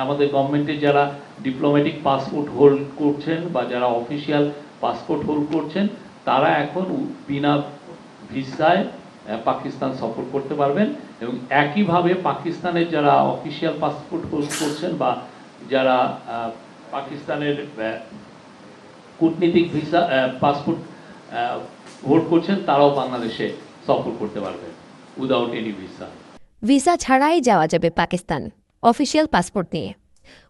আমাদের গভর্নমেন্টের যারা ডিপ্লোম্যাটিক পাসপোর্ট হোল্ড করছেন বা যারা অফিসিয়াল পাসপোর্ট হোল্ড করছেন, তারা এখন বিনা ভিসায় পাকিস্তান সফর করতে পারবেন এবং একইভাবে পাকিস্তানের যারা অফিসিয়াল পাসপোর্ট হোল্ড করছেন বা যারা পাকিস্তানের কূটনীতিক ভিসা পাসপোর্ট হোল্ড করছেন, তারাও বাংলাদেশে সফর করতে পারবেন উইদাউট এনি ভিসা ভিসা ছাড়াই যাওয়া যাবে পাকিস্তান। অফিসিয়াল পাসপোর্ট নিয়ে।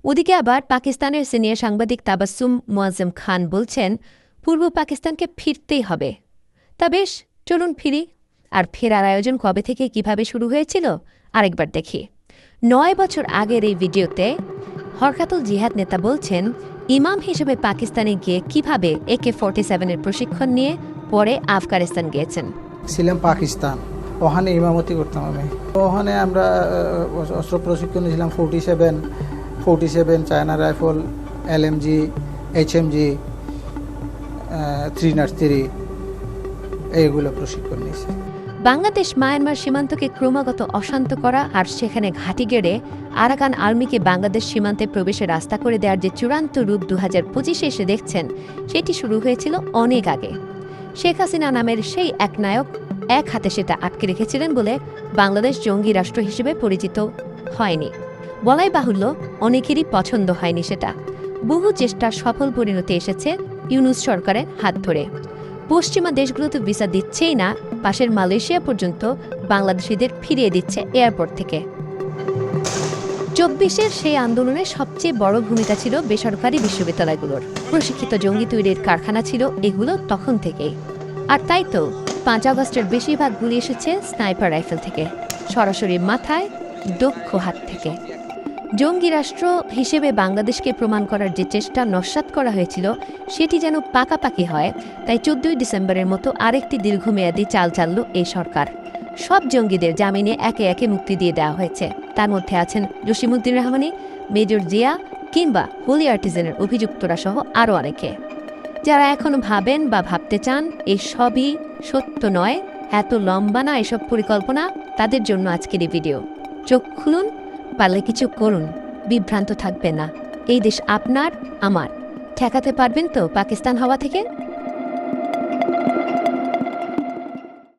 ওদিকে আবার পাকিস্তানের সিনিয়র সাংবাদিক তাবাসুম মোয়াজ্জেম খান বলছেন, পূর্ব পাকিস্তানকে ফিরতেই হবে। তা বেশ, চলুন ফিরি। আর ফেরার আয়োজন কবে থেকে কীভাবে শুরু হয়েছিল, আরেকবার দেখি। নয় বছর আগের এই ভিডিওতে হরকাতুল জিহাদ নেতা বলছেন, ইমাম হিসেবে পাকিস্তানে গিয়ে কীভাবে একে ফোর্টি সেভেনের প্রশিক্ষণ নিয়ে পরে আফগানিস্তান গিয়েছেন। ছিলাম পাকিস্তান। ওখানে ইমামতি করতাম আমি। ওখানে আমরা অস্ত্র প্রশিক্ষণ নিয়েছিলাম forty seven forty seven China rifle L M G H M G three not three এইগুলো প্রশিক্ষণ নিয়েছি। বাংলাদেশ মায়ানমার সীমান্তকে ক্রমাগত অশান্ত করা আর সেখানে ঘাঁটি গেড়ে আরাকান আর্মিকে বাংলাদেশ সীমান্তে প্রবেশের রাস্তা করে দেওয়ার যে চূড়ান্ত রূপ দু হাজার পঁচিশে এসে দেখছেন, সেটি শুরু হয়েছিল অনেক আগে। শেখ হাসিনা নামের সেই এক নায়ক এক হাতে সেটা আটকে রেখেছিলেন বলে বাংলাদেশ জঙ্গি রাষ্ট্র হিসেবে পরিচিত হয়নি। বলাই বাহুল্য, অনেকেরই পছন্দ হয়নি সেটা। বহু চেষ্টার সফল পরিণতি এসেছে ইউনুস সরকারের হাত ধরে। পশ্চিমা দেশগুলোতে ভিসা দিচ্ছেই না, পাশের মালয়েশিয়া পর্যন্ত বাংলাদেশিদের ফিরিয়ে দিচ্ছে এয়ারপোর্ট থেকে। চব্বিশের সেই আন্দোলনে সবচেয়ে বড় ভূমিকা ছিল বেসরকারি বিশ্ববিদ্যালয়গুলোর। প্রশিক্ষিত জঙ্গি তৈরির কারখানা ছিল এগুলো তখন থেকেই। আর তাই তো পাঁচ আগস্টের বেশিরভাগ গুলি এসেছে স্নাইপার রাইফেল থেকে, সরাসরি মাথায়, দক্ষ হাত থেকে। জঙ্গি রাষ্ট্র হিসেবে বাংলাদেশকে প্রমাণ করার যে চেষ্টা নস্যাৎ করা হয়েছিল, সেটি যেন পাকাপাকি হয়, তাই চোদ্দই ডিসেম্বরের মতো আরেকটি দীর্ঘমেয়াদী চাল চালল এই সরকার। সব জঙ্গিদের জামিনে একে একে মুক্তি দিয়ে দেওয়া হয়েছে। তার মধ্যে আছেন জসিমুদ্দিন রহমানি, মেজর জিয়া কিংবা হোলি আর্টিজেনের অভিযুক্তরা সহ আরও অনেকে। যারা এখনও ভাবেন বা ভাবতে চান, এই সবই সত্য নয়। এত লম্বা না এসব পরিকল্পনা তাদের জন্য আজকের এই ভিডিও। চোখ খুলুন, পারলে কিছু করুন। বিভ্রান্ত থাকবে না। এই দেশ আপনার, আমার। ঠেকাতে পারবেন তো পাকিস্তান হওয়া থেকে?